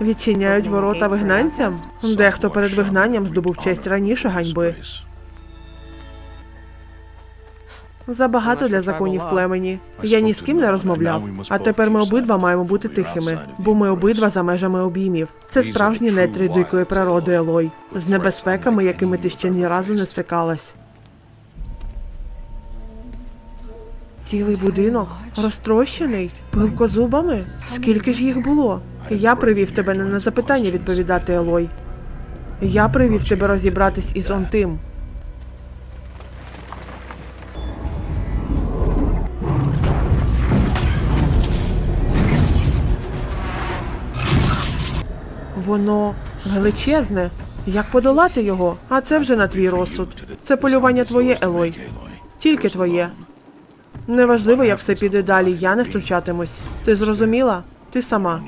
Відчиняють ворота вигнанцям? Дехто перед вигнанням здобув честь раніше ганьби. Забагато для законів племені. Я ні з ким не розмовляв. А тепер ми обидва маємо бути тихими, бо ми обидва за межами обіймів. Це справжні нетрі дикої природи, Елой, з небезпеками, якими ти ще ні разу не стикалась. Цілий будинок розтрощений пилкозубами. Скільки ж їх було? Я привів тебе не на запитання відповідати, Елой. Я привів тебе розібратись із он тим. Воно величезне. Як подолати його? А це вже на твій розсуд. Це полювання твоє, Елой. Тільки твоє. Неважливо, як все піде далі, я не втручатимусь. Ти зрозуміла? Ти сама.